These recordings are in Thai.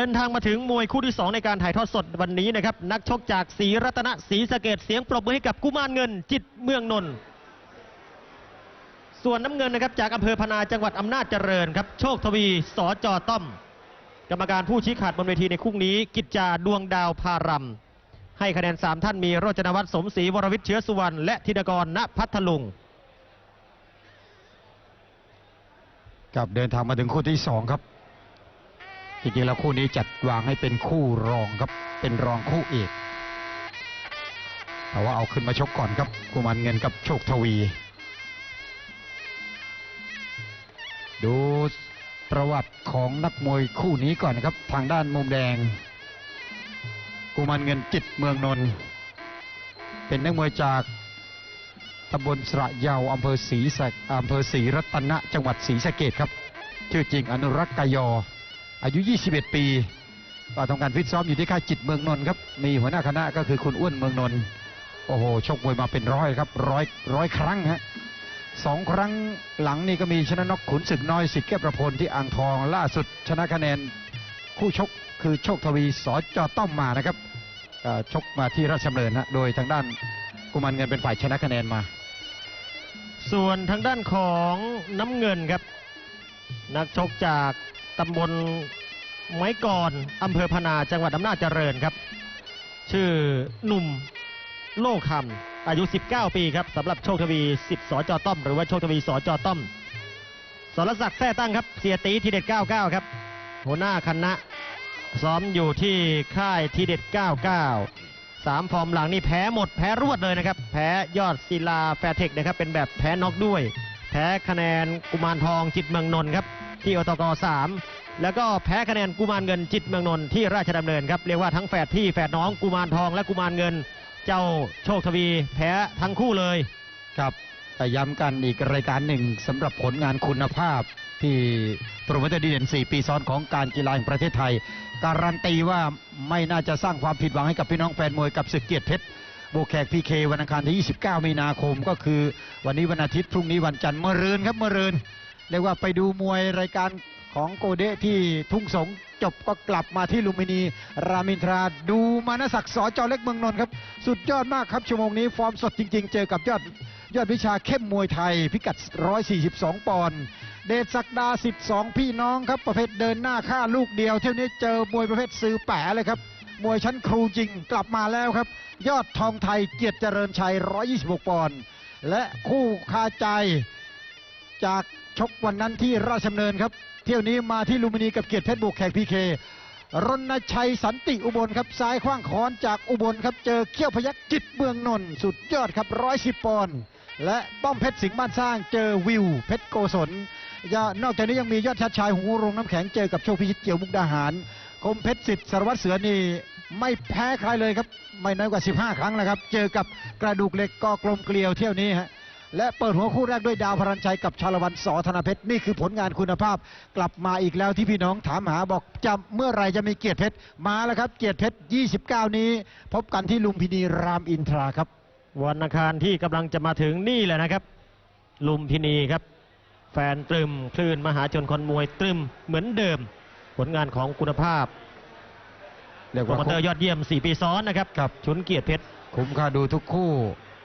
เดินทางมาถึงมวยคู่ที่ 2 ในการถ่ายทอดสดวันนี้นะครับ นักชกจากศรีรัตนศรีสะเกดเสียงปรบมือให้กับกุมารเงินจิตเมืองนนท์ส่วนน้ำเงินนะครับจากอำเภอพนาจังหวัดอำนาจเจริญครับ โชคทวีสอจอต้อม กรรมการผู้ชี้ขาดบนเวทีในคู่นี้ กิจจาดวงดาวพารำให้คะแนน 3 ท่านมีโรจนวัฒน์สมศรีวรวิทย์เชื้อสุวรรณและธิดกรณพัทลุงกับเดินทางมาถึงคู่ที่สองครับ จริงๆแล้วคู่นี้จัดวางให้เป็นคู่รองครับ เป็นรองคู่เอกแต่ว่าเอาขึ้นมาชกก่อนครับกุมารเงินกับโชคทวี ดูประวัติของนักมวยคู่นี้ก่อนนะครับ ทางด้านมุมแดง กุมารเงินจิตเมืองนนท์เป็นนักมวยจากตำบลสระเยาอำเภอศรีสะอำเภอศรีรัตนะจังหวัดศรีสะเกดครับ ชื่อจริงอนุรักษ์กยอ อายุ 21 ปีก็ทำการฟิตซ้อมอยู่ที่ค่ายจิตเมืองนนท์ครับ มีหัวหน้าคณะก็คือคุณอ้วนเมืองนนท์โอ้โหชกมวยมาเป็นร้อยครับร้อยร้อยครั้งฮะสองครั้งหลังนี่ก็มีชนะนกขุนศึกน้อยสิทธิ์แก้ประพลที่อ่างทองล่าสุดชนะคะแนนคู่ชกคือโชคทวีสอจอต้อมมานะครับชกมาที่ราชดำเนินนะโดยทางด้านกุมารเงินเป็นฝ่ายชนะคะแนนมา ส่วนทางด้านของน้ำเงินครับ นักชกจาก ตำบลไม้กรอำเภอพนาจังหวัดอำนาจเจริญครับ ชื่อหนุ่มโลคำอายุ 19 ปีครับสำหรับโชคทวีสิทธิ์สอจอต้อม หรือว่าโชคทวีสอจอต้อมสรศักดิ์แท้ตั้งครับ เสียตีทีเด็ด 99 ครับ หัวหน้าคณะซ้อมอยู่ที่ค่ายทีเด็ด 99สามฟอร์มหลังนี่แพ้หมดแพ้รวดเลยนะครับ แพ้ยอดศิลาแฟร์เทคนะครับเป็นแบบแพ้น็อกด้วย แพ้คะแนนกุมารทองจิตเมืองนนท์ครับ ที่อตก3แล้วก็แพ้คะแนนกุมารเงินจิตเมืองนนท์ที่ราชดำเนินครับเรียกว่าทั้งแฝดพี่แฝดน้องกุมารทองและกุมารเงิน เจ้าโชคทวีแพ้ทั้งคู่เลยครับแต่ย้ำกันอีกรายการหนึ่งสำหรับผลงานคุณภาพที่โปรโมเตอร์ดีเด่น 4 ปีซ้อนของการกีฬาแห่งประเทศไทย การันตีว่าไม่น่าจะสร้างความผิดหวังให้กับพี่น้องแฟนมวยกับศึกเกียรติเพชรโบแขกพีเควันอังคารที่ 29 มีนาคมก็คือ วันนี้วันอาทิตย์พรุ่งนี้วันจันทร์เมื่อรืนครับเมื่อรืน เรียกว่าไปดูมวยรายการของโกเดะที่ทุ่งสงจบก็กลับมาที่ลุมพินี รามินทราดูมานศักดิ์สอจอเล็กเมืองนนท์ครับ สุดยอดมากครับชั่วโมงนี้ฟอร์มสดจริง ๆ เจอกับยอดยอดวิชาเข้มมวยไทย พิกัด 142 ปอนด์เดชศักดา 12 พี่น้องครับประเภทเดินหน้าฆ่าลูกเดียว เที่ยวนี้เจอมวยประเภทซื้อแปะเลยครับมวยชั้นครูจริงกลับมาแล้วครับ ยอดทองไทยเกียรติเจริญชัย 126 ปอนด์และคู่คาใจจาก ชกวันนั้นที่ราชดำเนินครับ เที่ยวนี้มาที่ลุมพินีกับเกียรติเพชรบุกแขกพีเครณชัยสันติอุบลครับซ้ายขว้างคอนจากอุบลครับเจอเขี้ยวพยักจิตเมืองนนท์สุดยอดครับ110ปอนด์และป้อมเพชรสิงห์บ้านสร้างเจอวิว เพชรโกศลยานอกจากนี้ยังมียอดชัดชายหูโรงน้ำแข็งเจอกับโชคพิชิตเจียวมุกดาหารคมเพชรสิทธิ์สารวัตรเสือนี่ไม่แพ้ใครเลยครับ ไม่น้อยกว่า 15 ครั้งแล้วครับ เจอกับกระดูกเหล็กกอกลมเกลียวเที่ยวนี้ฮะ และเปิดหัวคู่แรกด้วยดาวพรัญชัยกับชาละวันสอธนเพชรนี่คือผลงานคุณภาพ กลับมาอีกแล้วที่พี่น้องถามหาบอกจะเมื่อไหรจะมีเกียรติเพชรมาแล้วครับ เกียรติเพชร 29 นี้ พบกันที่ลุมพินีรามอินทราครับ วันอังคารที่กำลังจะมาถึงนี่แหละนะครับ ลุมพินีครับ แฟนตรึมคลื่นมหาชนคนมวยตรึมเหมือนเดิม ผลงานของคุณภาพเรียกโปรว่าโมเตอร์ยอดเยี่ยม 4 ปีซ้อนนะครับครับชุนเกียรติเพชรคุ้มค่าดูทุกคู่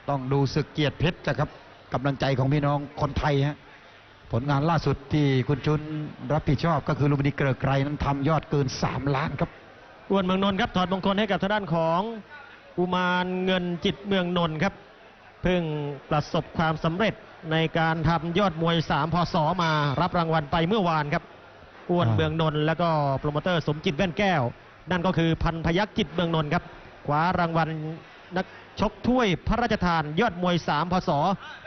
ต้องดูศึกเกียรติเพชรนะครับ กำลังใจของพี่น้องคนไทยฮะผลงานล่าสุดที่คุณชุนรับผิดชอบก็คือลุมพินีเกลือไกรนั้นทำยอดเกิน 3 ล้านครับอ้วนเมืองนนท์ครับถอดมงคลให้กับทางด้านของอุมารเงินจิตเมืองนนท์ครับเพิ่งประสบความสำเร็จในการทำยอดมวย 3 พศมารับรางวัลไปเมื่อวานครับอ้วนเมืองนนท์แล้วก็โปรโมเตอร์สมจิตแว่นแก้ว นั่นก็คือพันพยักจิตเมืองนนท์ครับคว้ารางวัล นักชกถ้วยพระราชทานยอดมวย3พศ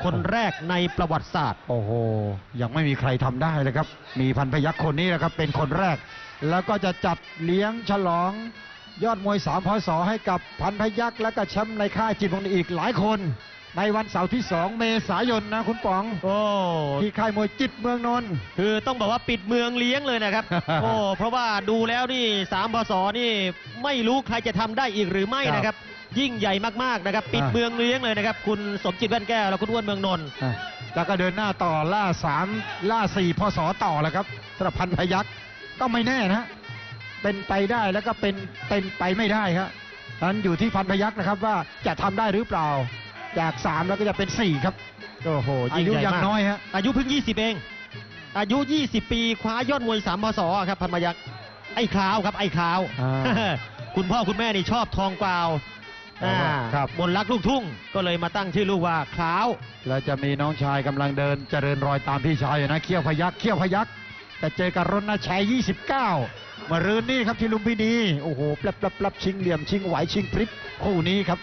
คนแรกในประวัติศาสตร์ โอ้โห ยังไม่มีใครทำได้เลยครับ มีพันพยักคนนี้นะครับเป็นคนแรก แล้วก็จะจัดเลี้ยงฉลองยอดมวยสามพศให้กับพันพยักและก็แชมป์ในค่ายจิตวงศ์อีกหลายคนในวันเสาร์ที่ 2 เมษายนนะคุณป๋อง โอ้ที่ค่ายมวยจิตเมืองนนท์คือต้องบอกว่าปิดเมืองเลี้ยงเลยนะครับ โอ้เพราะว่าดูแล้วนี่สามพศนี่ไม่รู้ใครจะทำได้อีกหรือไม่ครับนะครับ ยิ่งใหญ่มากๆนะครับ ปิดอ่าเมืองเลี้ยงเลยนะครับ คุณสมจิตแว่นแก้วและคุณอ้วนเมืองนนท์อะแล้วก็เดินหน้าต่อล่าสามล่าสี่พศต่อแล้วครับสำหรับพันพยักก็ไม่แน่นะไปเป็นไปได้แล้วก็เป็นเป็นไปไม่ได้ครับนั้นอยู่ที่พันพยักษ์นะครับว่าจะทำได้หรือเปล่า จาก3แล้วก็จะเป็น4ครับโอ้โหอายิ่งยุใหญ่ยังมากน้อยฮะอายุเพิ่ง 20 เอง อายุ 20 ปีคว้ายอดมวย3พศครับพันพยักษ์ไอ้คราวครับไอ้คราว อ่า คุณพ่อคุณแม่นี่ชอบทองกวาว อ่าครับ บนรักลูกทุ่งก็เลยมาตั้งชื่อลูกว่าคราว แล้วจะมีน้องชายกำลังเดินเจริญรอยตามพี่ชายอยู่นะ เขี้ยวพยักเขี้ยวพยักแต่เจอกับรณชัย 29 มารืนนี่ครับที่ลุมพินี โอ้โหปรับปรับปรับชิงเหลี่ยมชิงไหวชิงพริบคู่นี้ครับ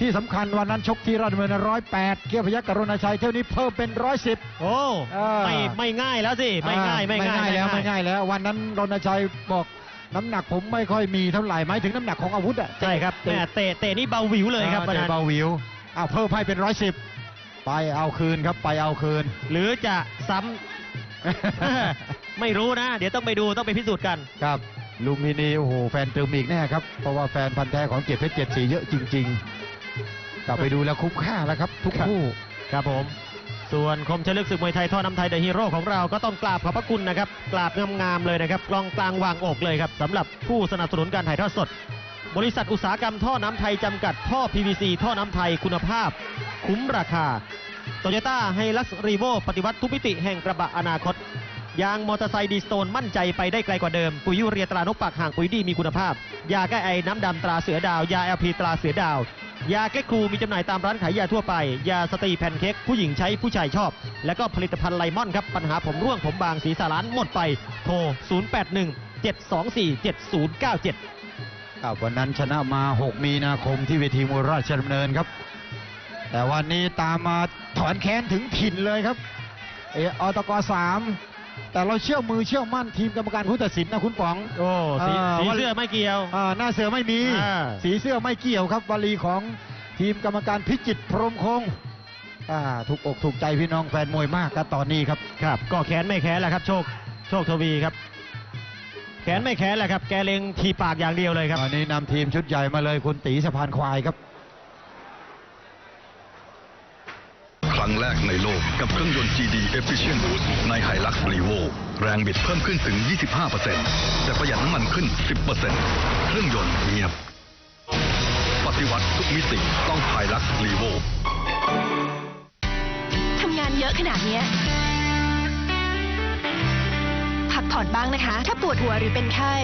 ที่สำคัญวันนั้นชกที่ราชดำเนินร้อยแปดเขี้ยวพยักกับรณชัยเที่ยวนี้เพิ่มเป็นร้อยสิบ โอ้อ่าไม่ไม่ง่ายแล้วสิไม่ง่ายไม่ง่าย ไม่ง่ายแล้วไม่ง่ายแล้ว วันนั้นรณชัยบอก น้ำหนักผมไม่ค่อยมีเท่าไหร่หมายถึงน้ำหนักของอาวุธอะใช่ครับแม่เตะเตะนี่เบาหวิวเลยครับวันเตะนั้นเบาหวิวอ้าวเพิ่มให้เป็นร้อยสิบไปเอาคืนครับไปเอาคืน หรือจะซ้ำ ไม่รู้นะ เดี๋ยวต้องไปดูต้องไปพิสูจน์กัน ครับลุมพินีโอ้โหแฟนเติมอีกแน่ครับ เพราะว่าแฟนพันธ์แท้ของเกียรติเพชรเจ็ดสีเยอะจริง ๆ กลับไปดูแล้วคุ้มค่าแล้วครับ ทุกครับ คู่ ครับผม ส่วนคมเชลึกศึกมวยไทยท่อน้ำไทยเดอะฮีโร่ของเราก็ต้องกราบขอบพระคุณนะครับกราบงามๆเลยนะครับกลองกลางวางอกเลยครับสำหรับผู้สนับสนุนการถ่ายทอดสด บริษัทอุตสาหกรรมท่อน้ำไทยจำกัดท่อ PVC ท่อน้ำไทยคุณภาพ คุ้มราคาโตโยต้าไฮลักซ์รีโวปฏิวัติทุกมิติแห่งกระบะอนาคตยางมอเตอร์ไซค์ดีสโตนมั่นใจไปได้ไกลกว่าเดิม ปุ๋ยยูเรียตรานกปากห่างปุ๋ยดีมีคุณภาพ ยาแก้ไอน้ำดำตราเสือดาว ยาแอลพีตราเสือดาว ยาแก้ครูมีจำหน่ายตามร้านขายยาทั่วไป ยาสตรีแพนเค้กผู้หญิงใช้ผู้ชายชอบ และก็ผลิตภัณฑ์ไลมอนครับ ปัญหาผมร่วงผมบางสีสารานหมดไป โทร 081 724 7097ครับวันนั้นชนะมา 6 มีนาคมที่เวทีมวยราชดำเนินครับ แต่วันนี้ตามมาถอนแค้นถึงถิ่นเลยครับ เอออตกสาม แต่เราเชื่อมือเชื่อมั่นทีมกรรมการผู้ตัดสินนะคุณป๋อง โอ้สีอ่าสีวันเสื้อไม่เกี่ยว อ่าหน้าเสือไม่มี อ่า สีเสื้อไม่เกี่ยวครับวลีของทีมกรรมการพิจิตรพรหมคงอ่าถูกอกถูกใจพี่น้องแฟนมวยมากครับตอนนี้ครับ ครับ ก็แขนไม่แขนแหละครับโชคโชคทวีครับ แขนไม่แขนแหละครับ แกเล็งทีปากอย่างเดียวเลยครับ ตอนนี้นำทีมชุดใหญ่มาเลยคุณตีสะพานควายครับ รั้งแรกในโลกกับเครื่องยนต์ GD Efficient Boost ใน Hilux Revo แรงบิดเพิ่มขึ้นถึง 25%แต่ประหยัดน้ำมันขึ้น 10%เครื่องยนต์เงียบ ปฏิวัติทุกมิติต้อง Hilux Revo ทำงานเยอะขนาดเนี้ยพักผ่อนบ้างนะคะ ถ้าปวดหัวหรือเป็นไข้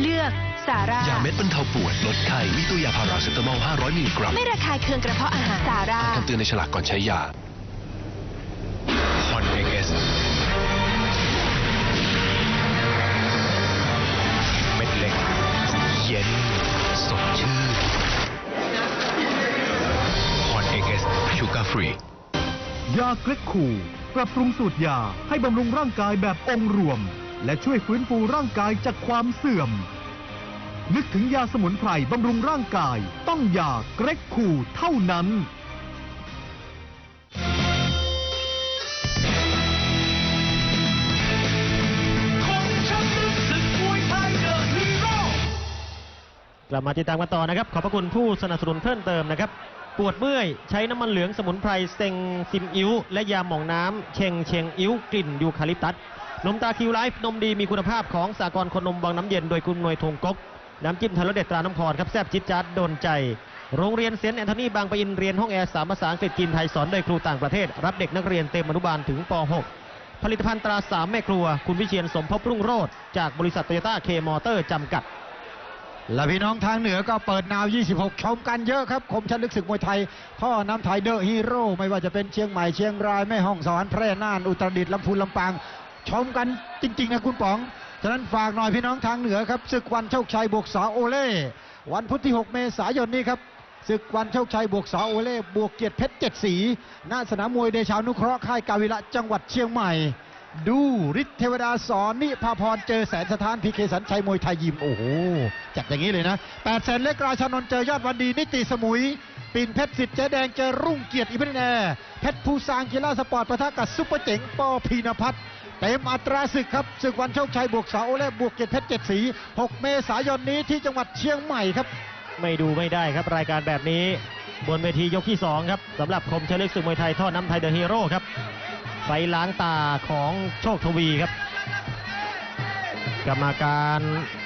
เลือกสาร่ายาเม็ดบรรเทาปวดลดไข้มีตัวยาพาราเซตามอล 500 มิลลิกรัม ไม่ระคายเคืองกระเพาะอาหารสาร่าคำเตือนในฉลากก่อนใช้ยา ชูการ์ฟรียาเกร็กคูปรับปรุงสูตรยาให้บำรุงร่างกายแบบองค์รวม และช่วยฟื้นฟูร่างกายจากความเสื่อม นึกถึงยาสมุนไพรบำรุงร่างกาย ต้องยาเกร็กคูเท่านั้นกลับมาติดตามกันต่อนะครับ ขอบพระคุณผู้สนับสนุนเพิ่มเติมนะครับ ปวดเมื่อยใช้น้ำมันเหลืองสมุนไพรเต็งซิมอิ้ว และยาหม่องน้ำเชงเชงอิ้ว กลิ่นยูคาลิปตัส นมตาคิวไลฟ์นมดีมีคุณภาพของสากลคนนมวังน้ำเย็นโดยคุณหน่วยทงกก น้ำจิ้มทะเลเด็ดตราน้ำพรครับแซบจิตจัดโดนใจ โรงเรียนเซนต์แอนโทนีบางปะอินเรียนห้องแอร์สามภาษาอังกฤษจีนไทยสอนโดยครูต่างประเทศ รับเด็กนักเรียนเต็มอนุบาลถึงป .6 ผลิตภัณฑ์ตราสามแม่ครัว คุณวิเชียนสมภพรุ่งโรจน์จากบริษัทโตโยต้าเคมอเตอร์จำกัด และพี่น้องทางเหนือก็เปิดนาว 26 ชมกันเยอะครับ คมชันลึกศึกมวยไทย ท่อน้ำไทยเดอะฮีโร่ไม่ว่าจะเป็นเชียงใหม่เชียงรายแม่ฮ่องสอนแพร่น่านอุตรดิตถ์ลำพูนลำปาง ชมกันจริง ๆ นะคุณป๋อง ฉะนั้นฝากหน่อยพี่น้องทางเหนือครับศึกวันโชคชัยบวกสาโอเล่วันพุธที่ 6 เมษายนนี้ครับศึกวันโชคชัยบวกสาโอเล่บวกเกียรติเพชรเจ็ดสีหน้าสนามมวยเดชานุเคราะห์ค่ายกาวิระจังหวัดเชียงใหม่ ดูฤทธิเทวดาสอนนิพาพรเจอแสนสถานพีเคสันชัยมวยไทยยิมโอ้โหจัดอย่างนี้เลยนะแปดแสนเล็กราชานนท์เจอยอดวันดีนิติสมุยปิ่นเพชรสิทธิ์เจแดงเจอรุ่งเกียรติอิพันแอร์เพชรภูซางกีฬาสปอร์ตประทะกับซุปเปอร์เจ๋งปอพีนพัฒน์เต็มอัตราศึกครับศึกวันโชคชัยบวกสาโอและบวกเกียรติเพชรเจ็ดสี 6 เมษายนนี้ที่จังหวัดเชียงใหม่ครับ ไม่ดูไม่ได้ครับรายการแบบนี้ บนเวทียกที่ 2 ครับสำหรับคมเชลึกศึกมวยไทยท่อน้ำไทยเดอะฮีโร่ครับ ไฟล้างตาของโชคทวีครับ กรรมการ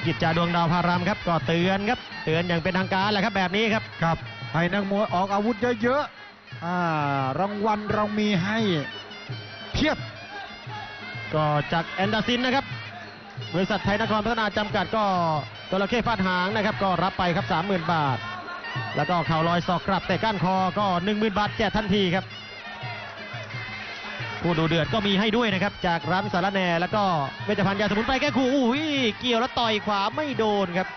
กิจจาดวงดาวพารามครับก็เตือนครับ เตือนอย่างเป็นทางการแหละครับแบบนี้ครับครับให้นักมวยออกอาวุธเยอะๆอ่ารางวัลเรามีให้เพียบก็จากแอนดาซินนะครับบริษัทไทยนครพัฒนาจำกัดก็ตัวระเข้ฟาดหางนะครับ ก็รับไปครับ 30,000 บาท แล้วก็เข่าลอยศอกกลับแต่ก้านคอก็ 10,000 บาทแจกทันทีครับ ผู้ดูเดือดก็มีให้ด้วยนะครับ จากร้านสารแนแล้วก็เวชภัณฑ์ยาสมุนไพรแก้ขู่อุ้ยเกี่ยวแล้วต่อยขวาไม่โดนครับ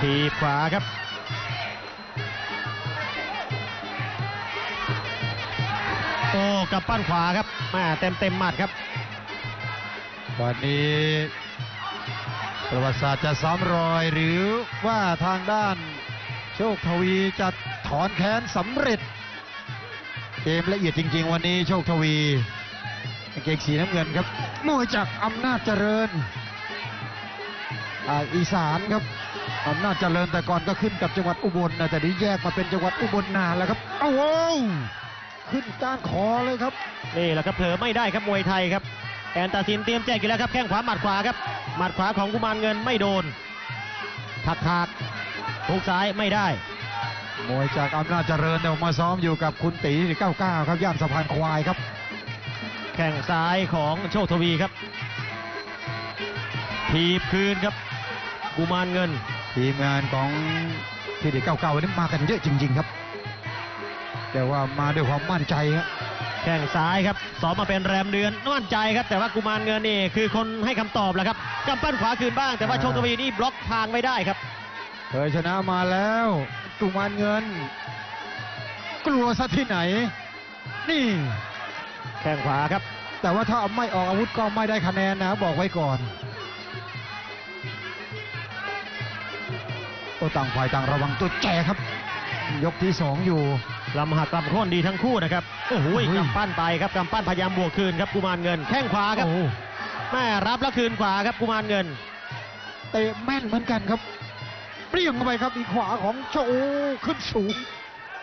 ทีขวาครับโอ้กับปั้นขวาครับแม่เต็มเต็มหมัดครับวันนี้ประวัติศาสตร์จะซ้ำรอยหรือว่าทางด้านโชคทวีจะ อนแค้นสำเร็จ เกมละเอียดจริง ๆ วันนี้โชคทวีกางเกงสีน้ำเงินครับมวยจากอำนาจเจริญอีสานครับอำนาจเจริญแต่ก่อนก็ขึ้นกับจังหวัดอุบลนะแต่นี้แยกมาเป็นจังหวัดอุบลนานแล้วครับเอ้าโว้วขึ้นก้านคอเลยครับนี่แหละครับเผลอไม่ได้ครับมวยไทยครับแอนตาซินเตรียมแจกอีกแล้วครับแข้งขวาหมัดขวาครับหมัดขวาของกุมารเงินไม่โดนถักถากทุกซ้ายไม่ได้ มวยจากอำนาจเจริญเนี่ยมาซ้อมอยู่กับคุณตี99 ครับย่านสะพานควายครับ แข้งซ้ายของโชคทวีครับ ทีบคืนครับ กุมารเงิน ทีมงานของทีดี99วันนี้มากันเยอะจริง ๆ ครับ แต่ว่ามาด้วยความมั่นใจครับแข้งซ้ายครับสอบมาเป็นแรมเดือนมั่นใจครับ แต่ว่ากุมารเงินนี่คือคนให้คำตอบแหละครับกำปั้นขวาคืนบ้าง แต่ว่าโชคทวีนี่บล็อกทางไม่ได้ครับ เคยชนะมาแล้ว กุมารเงิน กลัวซะที่ไหน นี่แข้งขวาครับ แต่ว่าถ้าไม่ออกอาวุธก็ไม่ได้คะแนนนะบอกไว้ก่อนโอ้ต่างฝ่ายต่างระวังตัวแจครับ ยกที่สองอยู่ลำหักลำโค่นดีทั้งคู่นะครับโอ้โหโอ้โหกำปั้นไปครับกำปั้นพยายามบวกคืนครับกุมารเงิน แข้งขวาครับโอ้แม่รับแล้วคืนขวาครับกุมารเงินเตะแม่นเหมือนกันครับ เปรี้ยงเข้าไปครับอีกขวาของโชโอ้ขึ้นสูง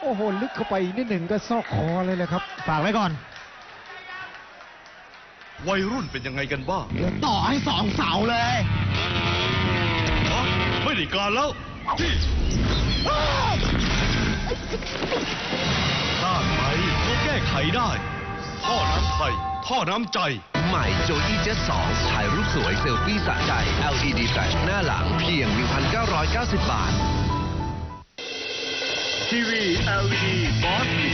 โอ้โห ลึกเข้าไปนิดหนึ่งก็ซอกคอเลยแหละครับ ฝากไว้ก่อน วัยรุ่นเป็นยังไงกันบ้างต่อให้สองเสาเลยฮะไม่ได้การแล้วที่พลาดไปก็แก้ไขได้ ท่อน้ำไทยท่อน้ำใจ ใหม่โจอี้เจ็ต2ถ่ายรูปสวยเซลฟี่สะใจ LED แฟลชหน้าหลังเพียง 1,990 บาท ทีวี LED บอสบิ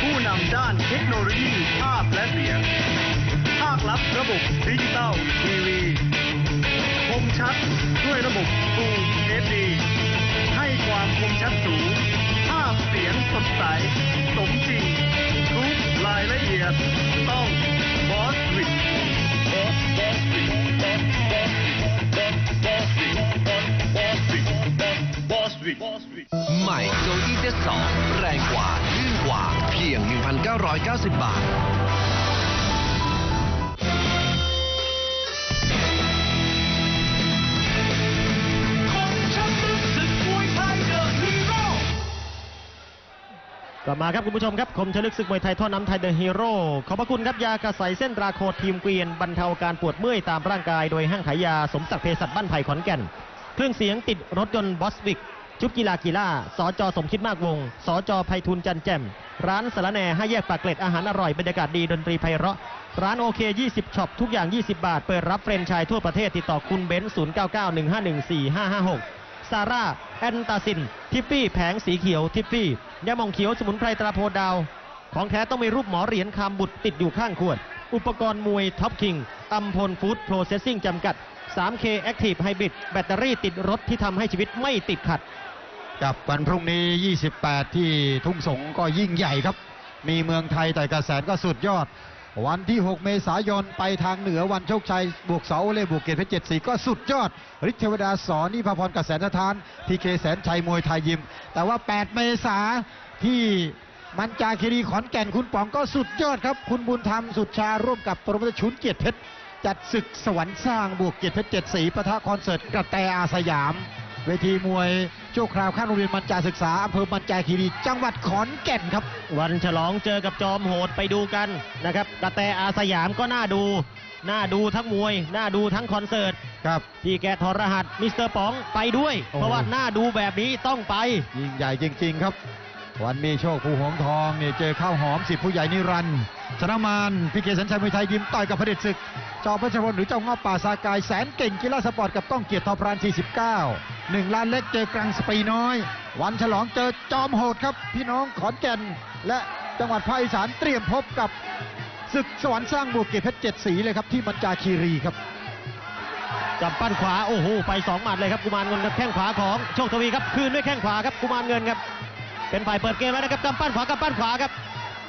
ผู้นำด้านเทคโนโลยีภาพและเสียง ภาคลับระบบดิจิตอลทีวีคมชัดด้วยระบบ Full HD ให้ความคมชัดสูง ภาพเสียงสดใส สมจริง ทุกรายละเอียดต้อง ใหม่โจอี้เจ็ต2แรงกว่าลื่นกว่า เพียง 1,990 บาท ลับมาครับคุณผู้ชมครับคมชลึกศึกมวยไทยท่อน้ำไทยเดอะฮีโร่ขอบพระคุณครับยากระใสเส้นราโคทีมเกวียนบรรเทาการปวดเมื่อยตามร่างกายโดยห้างขายยาสมศักดิ์เภสัชบ้านไผ่ขอนแก่น เครื่องเสียงติดรถยนต์บอสวิกชุดกีฬากีฬาสจสมคิดมากวงสจไพฑูรย์จันแจ่มร้านสารแหน่ห้าแยกปากเกร็ดอาหารอร่อยบรรยากาศดีดนตรีไพเราะ ร้านโอเค 20ช็อปทุกอย่าง 20 บาท เปิดรับเฟรนไชายทั่วประเทศติดต่อคุณเบนซ์0991514556 ซาร่า แอนตาซิน ทิฟฟี่แผงสีเขียว ทิฟฟี่ยามองเขียวสมุนไพรตราโพดาว ของแท้ต้องมีรูปหมอเหรียญคำบุตรติดอยู่ข้างขวด อุปกรณ์มวยท็อปคิงอัมพลฟู้ดโปรเซสซิ่งจำกัด 3K Active Hybrid แบตเตอรี่ติดรถที่ทำให้ชีวิตไม่ติดขัด กับวันพรุ่งนี้ 28 ที่ทุ่งสงก็ยิ่งใหญ่ครับ มีเมืองไทยแต่กระแสนก็สุดยอด วันที่ 6 เมษายนไปทางเหนือวันโชคชัย บวกเสาโอเล่บวกเกตเพชรเจ็ดสีก็สุดยอด ฤทธิ์เทวดาสอนนิพาพรกระแสนสถาน ทีเคแสนชัยมวยไทยยิม แต่ว่า 8 เมษาที่มันจาคีรีขอนแก่นคุณป๋องก็สุดยอดครับ คุณบุญธรรมสุดชาร่วมกับโปรโมเตอร์ชุนเกียรติเพชรจัดศึกสวรรค์สร้างบวกเกียรติเพชรเจ็ดสีปะทะคอนเสิร์ตกระแตอาสยาม เวทีมวย ชั่วคราวข้างโรงเรียนมัญจาศึกษาอำเภอมัญจาคีรีจังหวัดขอนแก่นครับ วันฉลองเจอกับจอมโหดไปดูกันนะครับกระแตอาสยามก็น่าดู น่าดูทั้งมวย น่าดูทั้งคอนเสิร์ตครับพี่แกทอรหัสมิสเตอร์ป๋องไปด้วยโอ้เพราะว่าน่าดูแบบนี้ต้องไป ยิ่งใหญ่จริง ๆ ครับ วันมีโชคภูหงทองเนี่ยเจอข้าวหอมสิทธิผู้ใหญ่นิรันดร์ชนะมานพี่เกษสัญชัยมวยไทยยิมต่อยกับพระเด็จศึก จอมพระชรพลหรือเจ้าง้อป่าสากายแสนเก่งกีฬาสปอร์ตกับต้องเกียรติทอพราน 49 1ล้านเล็กเจอกลางสปีน้อย วันฉลองเจอจอมโหดครับ พี่น้องขอนแก่น และจังหวัดภาคอีสานเตรียมพบกับศึกสวรรค์สร้างบวกเกียรติเพชรเจ็ดสีเลยครับที่มัญจาคีรีครับจับปั้นขวาโอ้โหไปสองหมัดเลยครับกุมารเงินกับแข้งขวาของโชคทวีครับคืนด้วยแข้งขวาครับกุมารเงินครับเป็นฝ่ายเปิดเกมแล้วนะครับกำปั้นขวากำปั้นขวาครับ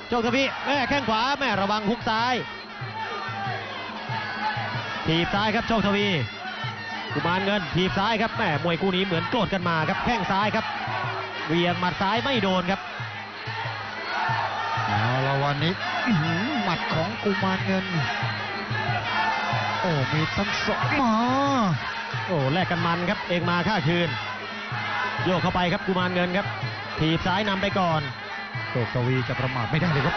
โชคทวีแม่แข้งขวาแม่ระวังฮุกซ้าย ถีบซ้ายครับโชคทวีกุมารเงินถีบซ้ายครับแม่มวยคู่นี้เหมือนโกรธกันมาครับแข้งซ้ายครับเหวียงหมัดซ้ายไม่โดนครับเอาละวันนี้อื้อหือหมัดของกุมารเงิน โอ้มีทั้งสองหมาโอ้แลกกันมันครับเองมาค่าคืน โยกเข้าไปครับกุมารเงินครับถีบซ้ายนำไปก่อนโชคทวีจะประมาทไม่ได้เลยครับ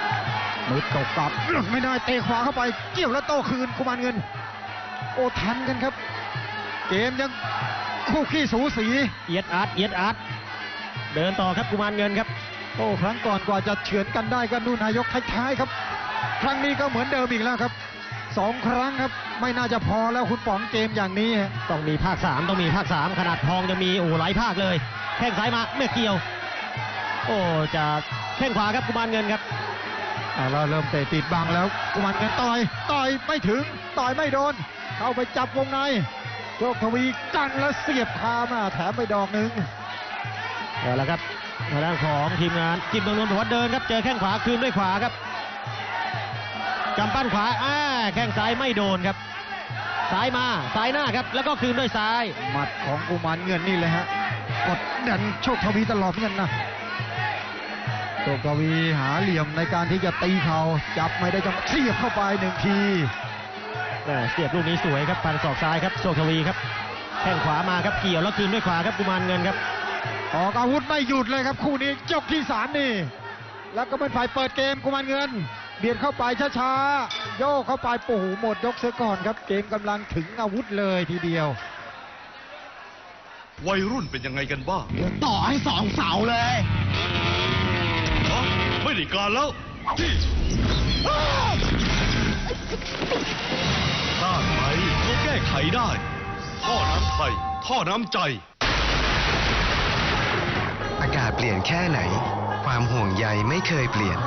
มือตกกลับไม่ได้เตะขวาเข้าไปเกี่ยวแล้วโต้คืนกุมารเงิน โอ้ทันกันครับ เกมยังคู่ขี้สูสีเอียดอาร์ตเอียดอาร์ตเดินต่อครับกุมารเงินครับ โอ้ครั้งก่อนกว่าจะเฉือนกันได้ก็นู่นนายกท้ายๆครับ ครั้งนี้ก็เหมือนเดิมอีกแล้วครับสองครั้งครับไม่น่าจะพอแล้วคุณป๋องเกมอย่างนี้ฮะต้องมีภาค3ต้องมีภาค3ขนาดทองจะมีโอ้หลายภาคเลยแข้งซ้ายมาเมื่อเกี่ยว โอ้จะแข้งขวาครับกุมารเงินครับเอาเราเริ่มเตะติดบังแล้วกุมารเงินต่อยต่อยไม่ถึงต่อยไม่โดน เข้าไปจับวงในโชคทวีกันแล้วเสียบคามาแถมไปดอกหนึ่งเอาละครับทางด้านของทีมงานจิมเมืองนนท์บอกว่าเดินครับเจอแข้งขวาคืนด้วยขวาครับกำปั้นขวาอ่าแข้งซ้ายไม่โดนครับซ้ายมาซ้ายหน้าครับ แล้วก็คืนด้วยซ้าย หมัดของกุมารเงินนี่เลยฮะกดดันโชคทวีตลอดเหมือนกันนะโชคทวีหาเหลี่ยมในการที่จะตีเขาจับไม่ได้จังเสียบเข้าไปหนึ่งทีแม่ เสียบลูกนี้สวยครับปันศอกซ้ายครับโชคทวีครับแข้งขวามาครับเกี่ยวแล้วคืนด้วยขวาครับกุมารเงินครับ ออกอาวุธไม่หยุดเลยครับคู่นี้จบที่สามนี่ แล้วก็เป็นฝ่ายเปิดเกมกุมารเงิน เบียดเข้าไปช้าๆโยกเข้าไปโอ้โหหมดยกเสียก่อนครับ เกมกำลังถึงอาวุธเลยทีเดียววัยรุ่นเป็นยังไงกันบ้างต่อให้สองเสาเลยฮะไม่ได้การแล้วที่ ขได้ ท่อน้ำไทย ท่อน้ำใจ อากาศเปลี่ยนแค่ไหน ความห่วงใยไม่เคยเปลี่ยน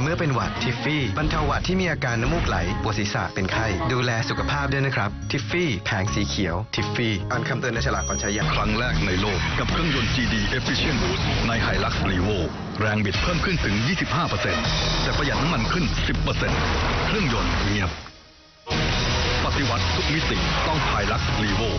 เมื่อเป็นหวัดทิฟฟี่บรรเทาหวัดที่มีอาการน้ำมูกไหลปวดศีรษะเป็นไข้ ดูแลสุขภาพด้วยนะครับ ทิฟฟี่แผงสีเขียว ทิฟฟี่อ่านคำเตือนในฉลากก่อนใช้ยาครั้งแรกในโลกกับเครื่องยนต์ GD Efficient Boost ใน Hilux Revo แรงบิดเพิ่มขึ้นถึง 25%แต่ประหยัดน้ำมันขึ้น 10%เครื่องยนต์เงียบป ฏิวัติทุกมิติต้อง Hilux Revo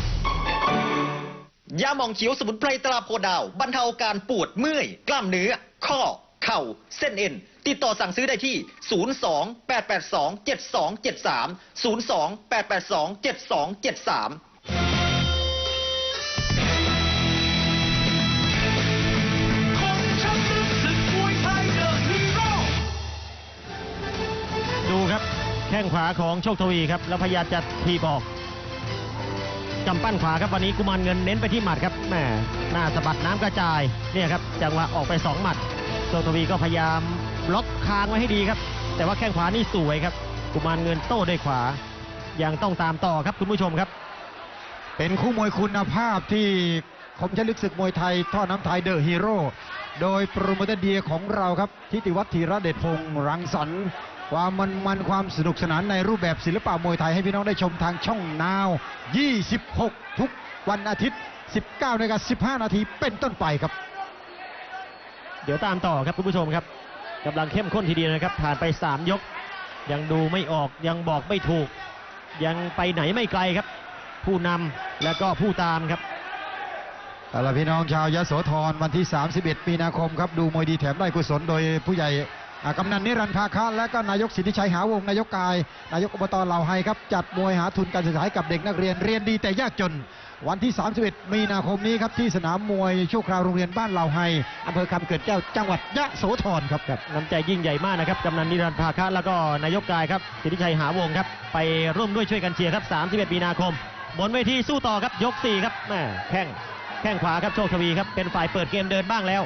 ยาหมองเขียวสมุนไพรตราโพดาว บรรเทาอาการปวดเมื่อย กล้ามเนื้อ ข้อ เข่า เส้นเอ็น ติดต่อสั่งซื้อได้ที่ 028827273 028827273 งขวาของโชคทวีครับ แล้วพยายามจะทีบออกกำปั้นขวาครับวันนี้กุมารเงินเน้นไปที่หมัดครับแหมหน้าสะบัดน้ำกระจายเนี่ยครับจังหวะออกไปสองหมัดโชคทวีก็พยายามล็อกคางไว้ให้ดีครับ แต่ว่าแข้งขวานี่สวยครับ กุมารเงินโต้ด้วยขวายังต้องตามต่อครับคุณผู้ชมครับ เป็นคู่มวยคุณภาพที่คมชลึกศึกมวยไทยท่อน้ำไทยเดอะฮีโร่โดยโปรโมเตอร์เดียของเราครับทิติวัฒน์ธีระเดชพงศ์รังสรรค์ ความมันมันความสนุกสนานในรูปแบบศิลปะมวยไทยให้พี่น้องได้ชมทางช่องนาว 26 ทุกวันอาทิตย์ 19นาฬิกา15 นาทีเป็นต้นไปครับ เดี๋ยวตามต่อครับคุณผู้ชมครับกำลังเข้มข้นทีเดียวนะครับผ่านไป 3 ยก ยังดูไม่ออกยังบอกไม่ถูก ยังไปไหนไม่ไกลครับ ผู้นำแล้วก็ผู้ตามครับเอาล่ะพี่น้องชาวยโสธรวันที่ 31 มีนาคมครับ ดูมวยดีแถมได้กุศลโดยผู้ใหญ่อ่า กำนันนิรันดร์ภาคะและก็นายกสิทธิชัยหาวงนายกกาย นายกอบตเหล่าไฮครับจัดมวยหาทุนการศึกษาให้กับเด็กนักเรียนเรียนดีแต่ยากจน วันที่ 31 มีนาคมนี้ครับที่สนามมวยชั่วคราวโรงเรียนบ้านเหล่าไฮอำเภอคำเกิดแก้วจังหวัดยะโสธรครับครับน้ำใจยิ่งใหญ่มากนะครับกำนันนิรันดร์ภาคะแล้วก็นายกกายครับสิทธิชัยหาวงครับไปร่วมด้วยช่วยกันเชียร์ครับ 31 มีนาคม บนเวทีสู้ต่อครับยก 4 ครับแม่แข้งแข้งขวาครับโชคทวีครับเป็นฝ่ายเปิดเกมเดินบ้างแล้ว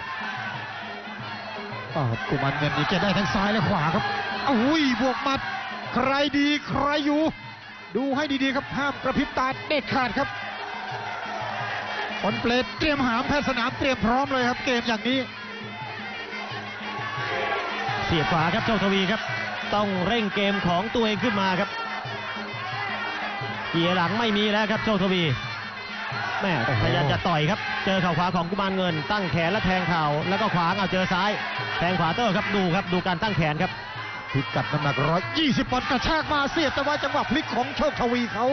กุมารเงินนี่แกได้ทั้งซ้ายและขวาครับอุ้ยบวกมัด ใครดีใครอยู่ ดูให้ดีๆครับห้ามกระพริบตาเด็ดขาดครับคนเปลดเตรียมหามแพทย์สนามเตรียมพร้อมเลยครับ เกมอย่างนี้ เสียบขวาครับโชคทวีครับ ต้องเร่งเกมของตัวเองขึ้นมาครับเกียร์หลังไม่มีแล้วครับโชคทวี แม่โอ้โหพยายามจะต่อยครับ เจอเข่าขวาของกุมารเงิน ตั้งแขนและแทงเข่าแล้วก็ขวางเอาเจอซ้าย แทงขวาเตอร์ครับดูครับดูการตั้งแขนครับพิกัดน้ำหนักร้อยยี่สิบปอนด์กระชากมาเสียบแต่ว่าจังหวะพลิกของโชคทวีเขา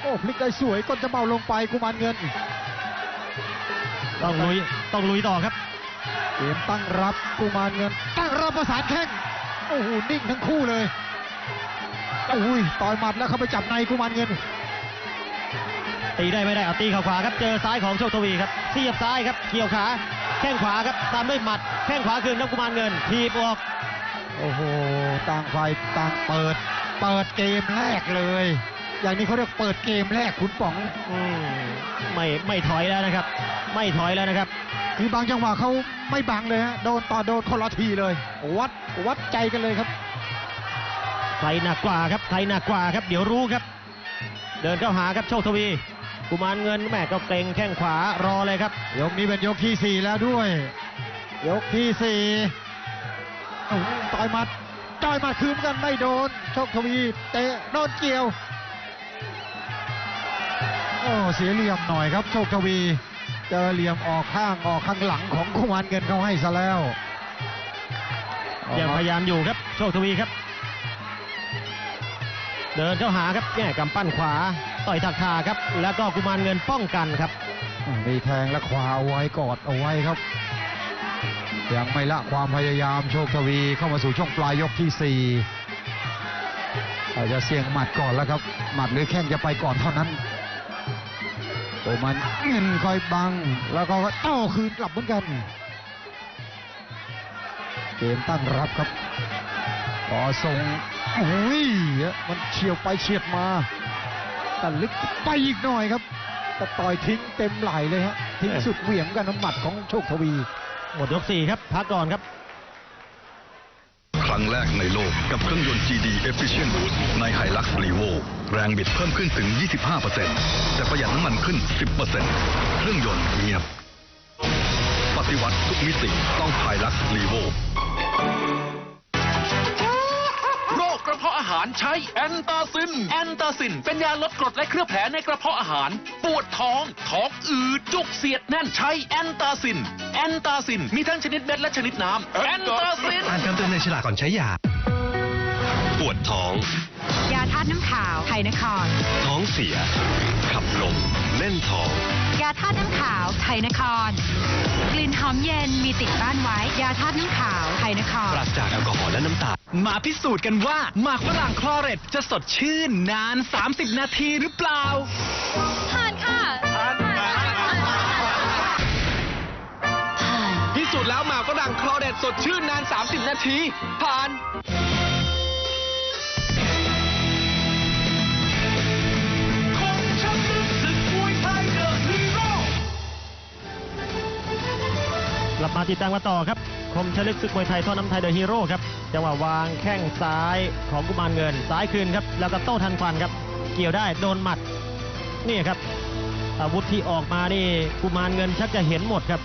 โอ้พลิกได้สวยก้นจะเบาลงไปกุมารเงิน ต้องลุยต้องลุยต่อครับเกมตั้งรับกุมารเงิน ตั้งรับประสานแข้งโอ้โหนิ่งทั้งคู่เลยโอ้ยต่อยหมัดแล้วเข้าไปจับในกุมารเงิน ตีได้ไม่ได้เอาตีเข่าขวาครับเจอซ้ายของโชคทวีครับเสียบซ้ายครับเกี่ยวขาแข้งขวาครับตามด้วยหมัดแข้งขวาคืนครับกุมารเงินทีบออกโอ้โหต่างฝ่ายต่างเปิด เปิดเกมแรกเลย อย่างนี้เขาเรียกเปิดเกมแรกคุณป๋องอืมไม่ไม่ถอยแล้วนะครับ ไม่ถอยแล้วนะครับ คือบางจังหวะเขาไม่บังเลยฮะโดนต่อโดนคนละทีเลย วัดวัดใจกันเลยครับใครหนักกว่าครับใครหนักกว่าครับ เดี๋ยวรู้ครับ เดินเข้าหาครับโชคทวี กุมารเงินแม่ก็เกรงแข้งขวารอเลยครับ ยกนี้เป็นยกที่สี่แล้วด้วย ยกที่สี่โอ้โหต่อยหมัดต่อยหมัดคืนกันไม่โดนโชคทวีเตะโดนเกี่ยวโอ้เสียเหลี่ยมหน่อยครับโชคทวีเจอเหลี่ยมออกข้างออกข้างหลังของกุมารเงินเขาให้ซะแล้วยังพยายามอยู่ครับโชคทวีครับ เดินเข้าหาครับแง่กำปั้นขวา ต่อยถักขาครับ แล้วก็กุมารเงินป้องกันครับมีแทงและขวาเอาไว้กอดเอาไว้ครับ ยังไม่ละความพยายามโชคทวีเข้ามาสู่ช่วงปลายยกที่สี่อาจจะเสี่ยงหมัดก่อนแล้วครับ หมัดหรือแข้งจะไปก่อนเท่านั้นโอมันเงินคอยบัง แล้วก็โต้คืนกลับเหมือนกัน เกมตั้งรับครับต่อส่งโอ้ยมันเฉียวไปเฉียดมา แต่ลึกไปอีกหน่อยครับแต่ต่อยทิ้งเต็มไหลเลยฮะทิ้งสุดเหวี่ยงกันน้ำหมัดของโชคทวี หมดยกสี่ครับพักก่อนครับ ครั้งแรกในโลกกับเครื่องยนต์ GD Efficient Boost ใน Hilux Revo แรงบิดเพิ่มขึ้นถึง 25%แต่ประหยัดน้ำมันขึ้น 10%เครื่องยนต์เงียบ ปฏิวัติทุกมิติต้อง Hilux Revo โรคกระเพาะอาหารใช้แอนตาซิน แอนตาซิน เป็นยาลดกรดและเคลือบแผลในกระเพาะอาหาร ปวดท้อง ท้องอืดจุกเสียดแน่นใช้แอนตาซิน แอนตาซิน มีทั้งชนิดเม็ดและชนิดน้ำแอนตาซิน อ่านคำเตือนในฉลากก่อนใช้ยา ปวดท้อง ยาธาตุน้ำขาว ไทยนคร ท้องเสีย ขับลมแน่นท้อง ยาธาตุน้ำขาวไทยนคร กลิ่นหอมเย็นมีติดบ้านไว้ ยาธาตุน้ำขาวไทยนคร ปราศจากแอลกอฮอล์และน้ำตาล มาพิสูจน์กันว่าหมากฝรั่งคลอเรตจะสดชื่นนาน 30 นาทีหรือเปล่า ผ่านค่ะ พิสูจน์แล้วหมากฝรั่งคลอเรตสดชื่นนาน 30 นาที ผ่าน มาติดตามกันต่อครับ คมชลึกศึกมวยไทยท่อน้ำไทยเดอะฮีโร่ครับ จังหวะวางแข้งซ้ายของกุมารเงิน ซ้ายคืนครับ แล้วก็โต้ทันควันครับ เกี่ยวได้โดนหมัด นี่ครับ อาวุธที่ออกมานี่กุมารเงินชักจะเห็นหมดครับ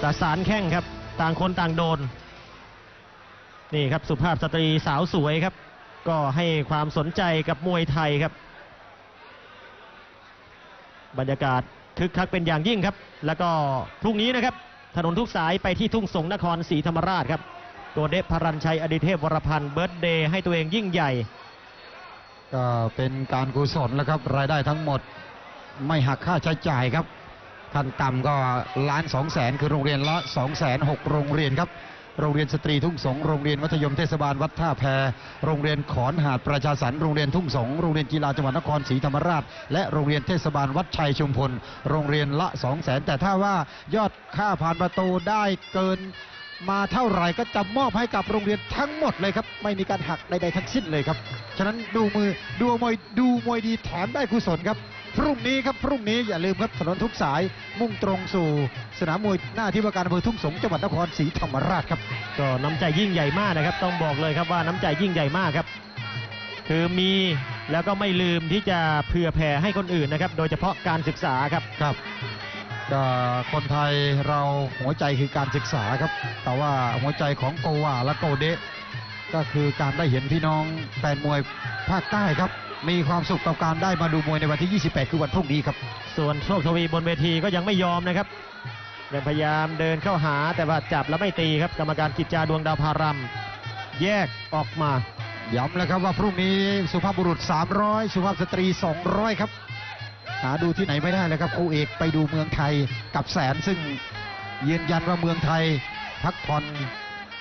ประสานแข้งครับ ต่างคนต่างโดน นี่ครับสุภาพสตรีสาวสวยครับ ก็ให้ความสนใจกับมวยไทยครับ บรรยากาศ คึกคักเป็นอย่างยิ่งครับ แล้วก็พรุ่งนี้นะครับ ถนนทุกสายไปที่ทุ่งสงนครศรีธรรมราชครับตัวเดฟพรัญชัยอดิเทพวรพันธ์เบิร์ดเดย์ให้ตัวเองยิ่งใหญ่ ก็เป็นการกุศลแล้วครับ รายได้ทั้งหมดไม่หักค่าใช้จ่ายครับขั้นต่ำก็ล้านสองแสนคือโรงเรียนละสองแสนหกโรงเรียนครับ โรงเรียนสตรีทุ่งสงโรงเรียนมัธยมเทศบาลวัดท่าแพโรงเรียนขอนหาดประชาสรรโรงเรียนทุ่งสงโรงเรียนกีฬาจังหวัดนครศรีธรรมราช และโรงเรียนเทศบาลวัดชัยชุมพล โรงเรียนละ 2 0 0แสนแต่ถ้าว่ายอดค่าผ่านประตูได้เกินมาเท่าไหร่ก็จะมอบให้กับโรงเรียนทั้งหมดเลยครับ ไม่มีการหักใดๆทั้งสิ้นเลยครับ ฉะนั้นดูมือดูมวยดูมวยดีแถมได้กุศลครับ พรุ่งนี้ครับพรุ่งนี้อย่าลืมครับถนนทุกสายมุ่งตรงสู่ สนามมวยหน้าที่ว่าการอำเภอทุ่งสงจังหวัดนครศรีธรรมราชครับ ก็น้ำใจยิ่งใหญ่มากนะครับ ต้องบอกเลยครับว่าน้ำใจยิ่งใหญ่มากครับ คือมีแล้วก็ไม่ลืมที่จะเผื่อแผ่ให้คนอื่นนะครับ โดยเฉพาะการศึกษาครับครับก็คนไทยเราหัวใจคือการศึกษาครับ แต่ว่าหัวใจของโกวาและโกเดะก็คือการได้เห็นพี่น้องแฟนมวยภาคใต้ครับ มีความสุขกับการได้มาดูมวยในวันที่ 28 คือวันพรุ่งนี้ครับ ส่วนโชคทวีบนเวทีก็ยังไม่ยอมนะครับยังพยายามเดินเข้าหาแต่ว่าจับแล้วไม่ตีครับ กรรมการกิจจาดวงดาวพารัมแยกออกมาย้ำแล้วครับว่าพรุ่งนี้สุภาพบุรุษ 300 สุภาพสตรี 200 ครับ หาดูที่ไหนไม่ได้เลยครับครูเอกไปดูเมืองไทยกับแสนซึ่งยืนยันว่าเมืองไทยพักผ่อน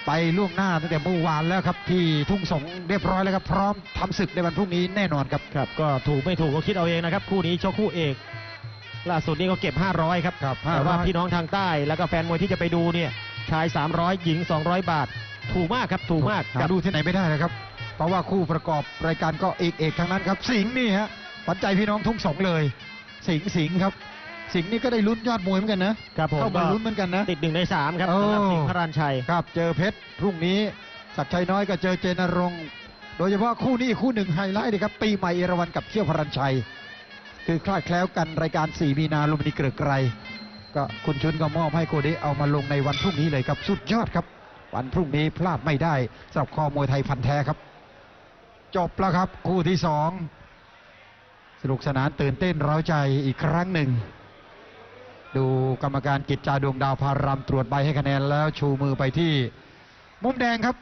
ไปล่วงหน้าตั้งแต่เมื่อวานแล้วครับที่ทุ่งสงเรียบร้อยแล้วครับพร้อมทำศึกในวันพรุ่งนี้แน่นอนครับครับ ก็ถูกไม่ถูกก็คิดเอาเองนะครับคู่นี้ชกคู่เอกล่าสุดนี้ก็เก็บ 500 ครับครับแต่ว่า500พี่น้องทางใต้แล้วก็แฟนมวยที่จะไปดูเนี่ยชาย 300 หญิง 200 บาท ถูกมากครับถูกมากคหารับดูที่ไหนไม่ได้เลยครับ เพราะว่าคู่ประกอบรายการก็เอกเอกทั้งนั้นครับ สิงห์นี่ฮะปัจจัยพี่น้องทุ่งสงเลย สิงห์สิงห์ครับ สิงห์นี่ก็ได้ลุ้นยอดมวยเหมือนกันนะครับผมเข้ามาก็ลุ้นเหมือนกันนะ ติดหนึ่งในสามครับโอ้สำหรับสิงห์พระรานชัย ครับ เจอเพชรพรุ่งนี้ศักดิ์ชัยน้อยก็เจอเจนรงค์โดยเฉพาะคู่นี้คู่หนึ่งไฮไลท์เลยครับ ปีใหม่เอราวันกับเขี้ยวพรัญชัย คือคลาดแคล้วกันรายการ 4 มีนาลุมพินีเกลือไกรก็คุณชุนก็มอบให้โกเดเอามาลงในวันพรุ่งนี้เลยครับสุดยอดครับ วันพรุ่งนี้พลาดไม่ได้สำหรับคอมวยไทยพันธุ์แท้ครับ จบแล้วครับ คู่ที่สองสนุกสนานตื่นเต้นเร้าใจอีกครั้งหนึ่ง ดูกรรมการกิจจาดวงดาวพารามตรวจใบให้คะแนนแล้วชูมือไปที่ มุมแดงครับ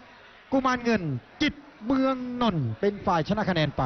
กุมารเงิน กิจเมืองนนท์เป็นฝ่ายชนะคะแนนไป